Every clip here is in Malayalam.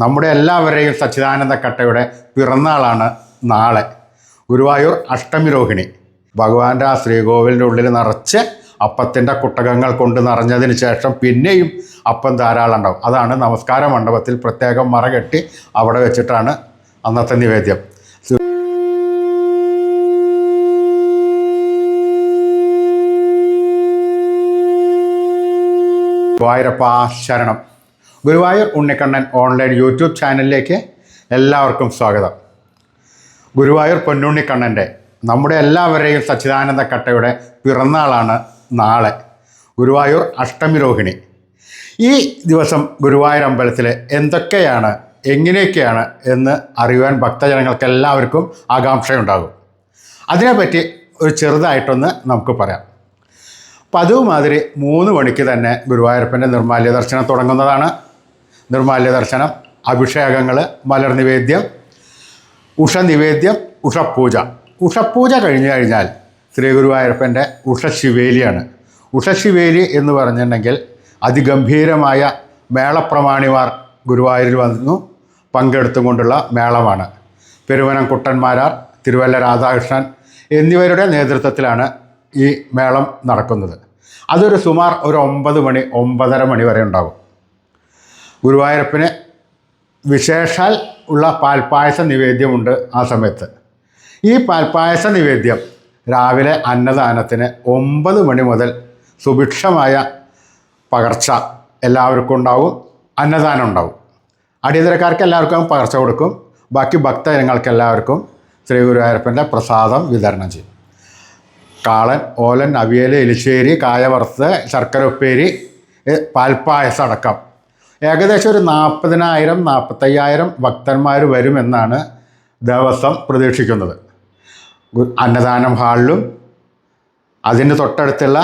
നമ്മുടെ എല്ലാവരെയും സച്ചിദാനന്ദ കട്ടയുടെ പിറന്നാളാണ് നാളെ. ഗുരുവായൂർ അഷ്ടമി രോഹിണി. ഭഗവാന്റെ ആ ശ്രീകോവിലിന്റെ ഉള്ളിൽ നിറച്ച് അപ്പത്തിന്റെ കുട്ടകങ്ങൾ കൊണ്ട് നിറഞ്ഞതിന് ശേഷം പിന്നെയും അപ്പം ധാരാളം ഉണ്ടാവും. അതാണ് നമസ്കാര മണ്ഡപത്തിൽ പ്രത്യേകം മറകെട്ടി അവിടെ വെച്ചിട്ടാണ് അന്നത്തെ നിവേദ്യം. ഗുരുവായൂരപ്പ ശരണം. ഗുരുവായൂർ ഉണ്ണിക്കണ്ണൻ ഓൺലൈൻ യൂട്യൂബ് ചാനലിലേക്ക് എല്ലാവർക്കും സ്വാഗതം. ഗുരുവായൂർ പൊന്നുണ്ണിക്കണ്ണന്റെ നമ്മുടെ എല്ലാവരെയും സച്ചിദാനന്ദ കട്ടയുടെ പിറന്നാളാണ് നാളെ. ഗുരുവായൂർ അഷ്ടമി രോഹിണി. ഈ ദിവസം ഗുരുവായൂർ അമ്പലത്തിൽ എന്തൊക്കെയാണ് എങ്ങനെയൊക്കെയാണ് എന്ന് അറിയുവാൻ ഭക്തജനങ്ങൾക്ക് എല്ലാവർക്കും ആകാംക്ഷയുണ്ടാകും. അതിനെപ്പറ്റി ഒരു ചെറുതായിട്ടൊന്ന് നമുക്ക് പറയാം. പതിവ് മാതിരി മൂന്ന് മണിക്ക് തന്നെ ഗുരുവായൂരപ്പന്റെ നിർമാല്യ ദർശനം തുടങ്ങുന്നതാണ്. നിർമാല്യ ദർശനം അഭിഷേകങ്ങൾ മലർ നിവേദ്യം ഉഷ നിവേദ്യം ഉഷപൂജ. ഉഷപൂജ കഴിഞ്ഞു കഴിഞ്ഞാൽ ശ്രീ ഗുരുവായൂരപ്പന്റെ ഉഷശിവേലിയാണ്. ഉഷശിവേലി എന്ന് പറഞ്ഞിട്ടുണ്ടെങ്കിൽ അതിഗംഭീരമായ മേളപ്രമാണിമാർ ഗുരുവായൂരിൽ വന്നു പങ്കെടുത്തുകൊണ്ടുള്ള മേളമാണ്. പെരുവനം കുട്ടന്മാരാർ തിരുവല്ല രാധാകൃഷ്ണൻ എന്നിവരുടെ നേതൃത്വത്തിലാണ് ഈ മേളം നടക്കുന്നത്. അതൊരു സുമാർ ഒരു ഒമ്പത് മണി ഒമ്പതര മണി വരെ ഉണ്ടാകും. ഗുരുവായൂരപ്പന് വിശേഷാൽ ഉള്ള പാൽപ്പായസ നിവേദ്യമുണ്ട് ആ സമയത്ത്. ഈ പാൽപ്പായസ നിവേദ്യം രാവിലെ അന്നദാനത്തിന് ഒമ്പത് മണി മുതൽ സുഭിക്ഷമായ പകർച്ച എല്ലാവർക്കും ഉണ്ടാവും അന്നദാനം ഉണ്ടാവും. അടിയന്തരക്കാർക്ക് എല്ലാവർക്കും പകർച്ച കൊടുക്കും ബാക്കി ഭക്തജനങ്ങൾക്ക് എല്ലാവർക്കും ശ്രീ ഗുരുവായൂരപ്പന്റെ പ്രസാദം വിതരണം ചെയ്യും. കാളൻ ഓലൻ അവിയൽ എലിശ്ശേരി കായ വറുത്ത് ശർക്കര ഉപ്പേരി പാൽപ്പായസം അടക്കം. ഏകദേശം ഒരു നാൽപ്പതിനായിരം നാൽപ്പത്തയ്യായിരം ഭക്തന്മാർ വരുമെന്നാണ് ദേവസ്വം പ്രതീക്ഷിക്കുന്നത്. അന്നദാനം ഹാളിലും അതിന് തൊട്ടടുത്തുള്ള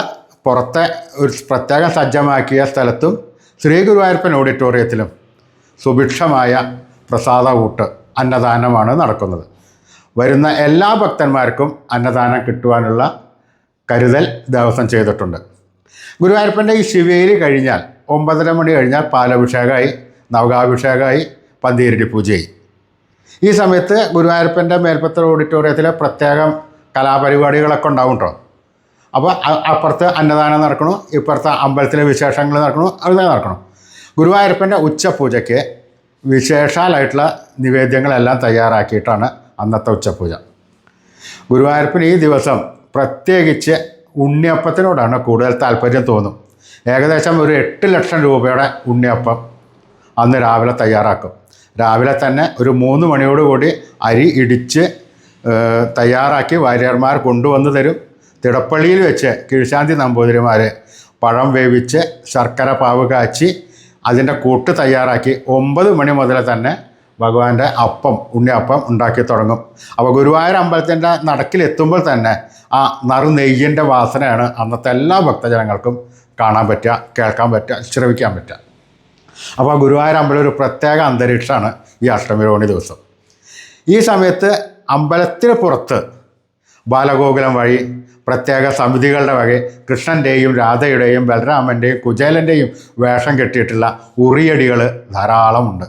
പുറത്തെ ഒരു പ്രത്യേകം സജ്ജമാക്കിയ സ്ഥലത്തും ശ്രീ ഗുരുവായൂരപ്പൻ ഓഡിറ്റോറിയത്തിലും സുഭിക്ഷമായ പ്രസാദ കൂട്ട് അന്നദാനമാണ് നടക്കുന്നത്. വരുന്ന എല്ലാ ഭക്തന്മാർക്കും അന്നദാനം കിട്ടുവാനുള്ള കരുതൽ ദേവസ്വം ചെയ്തിട്ടുണ്ട്. ഗുരുവായൂരപ്പന്റെ ഈ ശിവേലി കഴിഞ്ഞാൽ ഒമ്പതര മണി കഴിഞ്ഞാൽ പാലഭിഷേകമായി നവകാഭിഷേകമായി പന്തീരടി പൂജയായി. ഈ സമയത്ത് ഗുരുവായൂരപ്പന്റെ മേൽപ്പത്തൽ ഓഡിറ്റോറിയത്തിലെ പ്രത്യേകം കലാപരിപാടികളൊക്കെ ഉണ്ടാവും കേട്ടോ അപ്പോൾ അപ്പുറത്ത് അന്നദാനം നടക്കണു ഇപ്പുറത്ത് അമ്പലത്തിലെ വിശേഷങ്ങൾ നടക്കണു അതിനെ നടക്കണം. ഗുരുവായൂരപ്പന്റെ ഉച്ചപൂജയ്ക്ക് വിശേഷാലായിട്ടുള്ള നിവേദ്യങ്ങളെല്ലാം തയ്യാറാക്കിയിട്ടാണ് അന്നത്തെ ഉച്ചപൂജ. ഗുരുവായൂരപ്പൻ ഈ ദിവസം പ്രത്യേകിച്ച് ഉണ്ണിയപ്പത്തിനോടാണ് കൂടുതൽ താല്പര്യം തോന്നും. ഏകദേശം ഒരു എട്ട് ലക്ഷം രൂപയുടെ ഉണ്ണിയപ്പം അന്ന് രാവിലെ തയ്യാറാക്കും. രാവിലെ തന്നെ ഒരു മൂന്ന് മണിയോടുകൂടി അരി ഇടിച്ച് തയ്യാറാക്കി വാര്യർമാർ കൊണ്ടുവന്ന് തരും. തിടപ്പള്ളിയിൽ വെച്ച് കീഴ്ശാന്തി നമ്പൂതിരിമാർ പഴം വേവിച്ച് ശർക്കര പാവ് കാച്ചി അതിന്റെ കൂട്ട് തയ്യാറാക്കി ഒമ്പത് മണി മുതൽ തന്നെ ഭഗവാന്റെ അപ്പം ഉണ്ണിയപ്പം ഉണ്ടാക്കി തുടങ്ങും. അപ്പോൾ ഗുരുവായൂർ അമ്പലത്തിന്റെ നടക്കിലെത്തുമ്പോൾ തന്നെ ആ നറു നെയ്യിന്റെ വാസനയാണ് അന്നത്തെ എല്ലാ ഭക്തജനങ്ങൾക്കും കാണാൻ പറ്റുക കേൾക്കാൻ പറ്റുക ശ്രവിക്കാൻ പറ്റുക. അപ്പോൾ ഗുരുവായൂർ അമ്പലം ഒരു പ്രത്യേക അന്തരീക്ഷമാണ് ഈ അഷ്ടമിരോണി ദിവസം. ഈ സമയത്ത് അമ്പലത്തിന് പുറത്ത് ബാലഗോകുലം വഴി പ്രത്യേക സമിതികളുടെ വക കൃഷ്ണന്റെയും രാധയുടെയും ബലരാമന്റെയും കുചേലന്റെയും വേഷം കെട്ടിയിട്ടുള്ള ഉറിയടികൾ ധാരാളമുണ്ട്.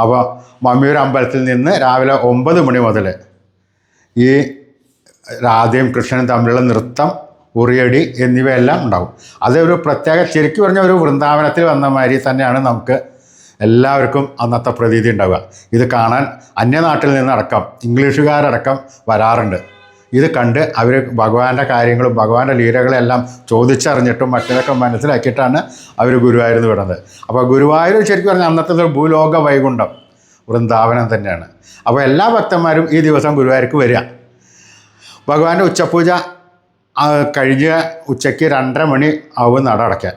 അപ്പോൾ മമ്മിയൂർ അമ്പലത്തിൽ നിന്ന് രാവിലെ ഒമ്പത് മണി മുതൽ ഈ രാധയും കൃഷ്ണനും തമ്മിലുള്ള നൃത്തം ഉറിയടി എന്നിവയെല്ലാം ഉണ്ടാവും. അതൊരു പ്രത്യേക ശരിക്കും പറഞ്ഞ ഒരു വൃന്ദാവനത്തിൽ വന്ന മാതിരി തന്നെയാണ് നമുക്ക് എല്ലാവർക്കും അന്നത്തെ പ്രതീതി ഉണ്ടാവുക. ഇത് കാണാൻ അന്യനാട്ടിൽ നിന്നടക്കം ഇംഗ്ലീഷുകാരടക്കം വരാറുണ്ട്. ഇത് കണ്ട് അവർ ഭഗവാന്റെ കാര്യങ്ങളും ഭഗവാന്റെ ലീലകളെല്ലാം ചോദിച്ചറിഞ്ഞിട്ടും മറ്റൊക്കെ മനസ്സിലാക്കിയിട്ടാണ് അവർ ഗുരുവായൂരിൽ നിന്ന് വിടുന്നത്. അപ്പോൾ ഗുരുവായൂർ ശരിക്കും പറഞ്ഞാൽ അന്നത്തെ ഒരു ഭൂലോക വൈകുണ്ഠം വൃന്ദാവനം തന്നെയാണ്. അപ്പോൾ എല്ലാ ഭക്തന്മാരും ഈ ദിവസം ഗുരുവായൂർക്ക് വരിക. ഭഗവാന്റെ ഉച്ചപൂജ കഴിഞ്ഞ ഉച്ചയ്ക്ക് രണ്ടര മണി ആവും നട അടയ്ക്കാൻ.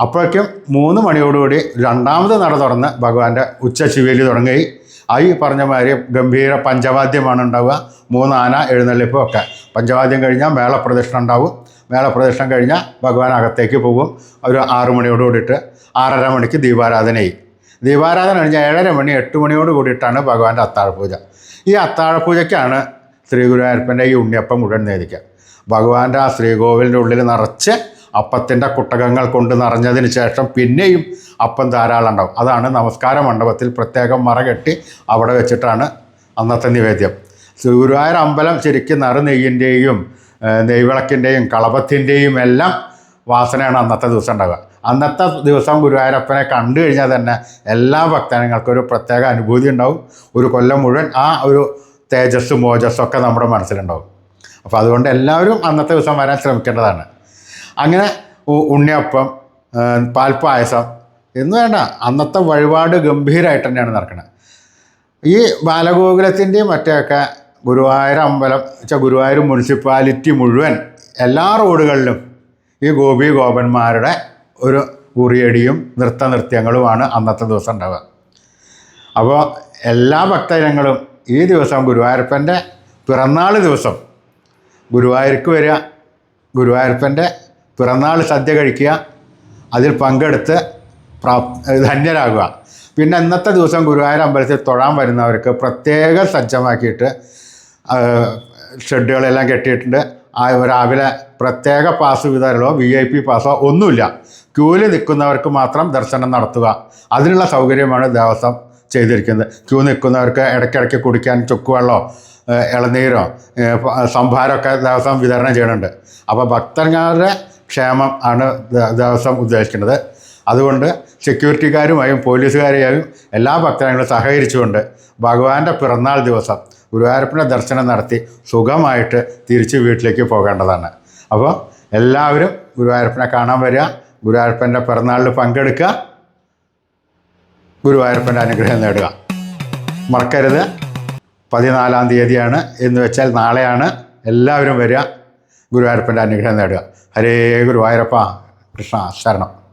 അപ്പോഴേക്കും മൂന്ന് മണിയോടുകൂടി രണ്ടാമത് നട തുറന്ന് ഭഗവാന്റെ ഉച്ച ശിവേലി തുടങ്ങി. ഈ പറഞ്ഞ മാതിരി ഗംഭീര പഞ്ചവാദ്യമാണ് ഉണ്ടാവുക. മൂന്ന് ആന എഴുന്നള്ളിപ്പും ഒക്കെ. പഞ്ചവാദ്യം കഴിഞ്ഞാൽ മേളപ്രദക്ഷിണം ഉണ്ടാവും. മേളപ്രദക്ഷിണം കഴിഞ്ഞാൽ ഭഗവാൻ അകത്തേക്ക് പോകും. ഒരു ആറു മണിയോട് കൂടിയിട്ട് ആറര മണിക്ക് ദീപാരാധനയായി ദീപാരാധന കഴിഞ്ഞാൽ ഏഴര മണി എട്ട് മണിയോട് കൂടിയിട്ടാണ് ഭഗവാന്റെ അത്താഴപൂജ. ഈ അത്താഴപൂജയ്ക്കാണ് ശ്രീ ഗുരുവായൂരപ്പന്റെ ഈ ഉണ്ണിയപ്പം മുഴുവൻ നേദിക്കുക. ഭഗവാന്റെ ആ ശ്രീകോവിലിന്റെ ഉള്ളിൽ നിറച്ച് അപ്പത്തിന്റെ കുട്ടകങ്ങൾ കൊണ്ട് നിറഞ്ഞതിന് ശേഷം പിന്നെയും അപ്പം ധാരാളം ഉണ്ടാവും. അതാണ് നമസ്കാര മണ്ഡപത്തിൽ പ്രത്യേകം മറ കെട്ടി അവിടെ വെച്ചിട്ടാണ് അന്നത്തെ നിവേദ്യം. ഗുരുവായൂർ അമ്പലം ശരിക്കും നറുനെയ്യിന്റെയും നെയ്വിളക്കിന്റെയും കളപത്തിന്റെയും എല്ലാം വാസനയാണ് അന്നത്തെ ദിവസം ഉണ്ടാവുക. അന്നത്തെ ദിവസം ഗുരുവായൂരപ്പനെ കണ്ടു കഴിഞ്ഞാൽ തന്നെ എല്ലാ ഭക്തജനങ്ങൾക്കും ഒരു പ്രത്യേക അനുഭൂതി ഉണ്ടാവും. ഒരു കൊല്ലം മുഴുവൻ ആ ഒരു തേജസ്സും മോജസ്സും ഒക്കെ നമ്മുടെ മനസ്സിലുണ്ടാവും. അപ്പോൾ അതുകൊണ്ട് എല്ലാവരും അന്നത്തെ ദിവസം വരാൻ ശ്രമിക്കേണ്ടതാണ്. അങ്ങനെ ഉണ്ണിയപ്പം പാൽപ്പായസം എന്ന് വേണ്ട അന്നത്തെ വഴിപാട് ഗംഭീരമായിട്ട് തന്നെയാണ് നടക്കുന്നത് ഈ ബാലഗോകുലത്തിന്റെയും മറ്റേയൊക്കെ ഗുരുവായൂർ അമ്പലം വെച്ചാൽ ഗുരുവായൂർ മുനിസിപ്പാലിറ്റി മുഴുവൻ എല്ലാ റോഡുകളിലും ഈ ഗോപി ഗോപന്മാരുടെ ഒരു ഉറിയടിയും നൃത്തനൃത്യങ്ങളുമാണ് അന്നത്തെ ദിവസം ഉണ്ടാവുക. അപ്പോൾ എല്ലാ ഭക്തജനങ്ങളും ഈ ദിവസം ഗുരുവായൂരപ്പന്റെ പിറന്നാൾ ദിവസം ഗുരുവായൂർക്ക് വരിക ഗുരുവായൂരപ്പന്റെ പിറന്നാൾ സദ്യ കഴിക്കുക അതിൽ പങ്കെടുത്ത് പ്രാ ധന്യരാകുക. പിന്നെ ഇന്നത്തെ ദിവസം ഗുരുവായൂർ അമ്പലത്തിൽ തൊഴാൻ വരുന്നവർക്ക് പ്രത്യേകം സജ്ജമാക്കിയിട്ട് ഷെഡുകളെല്ലാം കെട്ടിയിട്ടുണ്ട്. രാവിലെ പ്രത്യേക പാസ് വിതരണമോ വി ഐ പി പാസോ ഒന്നുമില്ല. ക്യൂവിൽ നിൽക്കുന്നവർക്ക് മാത്രം ദർശനം നടത്തുക. അതിനുള്ള സൗകര്യമാണ് ദേവസ്വം ചെയ്തിരിക്കുന്നത്. ക്യൂ നിൽക്കുന്നവർക്ക് ഇടയ്ക്കിടയ്ക്ക് കുടിക്കാൻ ചുക്കുവെള്ളമോ ഇളനീരോ സംഭാരമൊക്കെ ദേവസ്വം വിതരണം ചെയ്യുന്നുണ്ട്. അപ്പോൾ ഭക്തന്മാരുടെ ക്ഷേമം ആണ് ദിവസം ഉദ്ദേശിക്കുന്നത്. അതുകൊണ്ട് സെക്യൂരിറ്റിക്കാരുമായും പോലീസുകാരെയും എല്ലാ ഭക്തജനങ്ങളും സഹകരിച്ചുകൊണ്ട് ഭഗവാന്റെ പിറന്നാൾ ദിവസം ഗുരുവായൂരപ്പന്റെ ദർശനം നടത്തി സുഖമായിട്ട് തിരിച്ച് വീട്ടിലേക്ക് പോകേണ്ടതാണ്. അപ്പോൾ എല്ലാവരും ഗുരുവായൂരപ്പനെ കാണാൻ വരിക ഗുരുവായൂരപ്പന്റെ പിറന്നാളിൽ പങ്കെടുക്കുക ഗുരുവായൂരപ്പന്റെ അനുഗ്രഹം നേടുക. മറക്കരുത്. പതിനാലാം തീയതിയാണ് എന്ന് വെച്ചാൽ നാളെയാണ് എല്ലാവരും വരിക ഗുരുവായൂരപ്പന്റെ അനുഗ്രഹം നേടുക. ഹരേ ഗുരുവായൂരപ്പ കൃഷ്ണ ശരണം.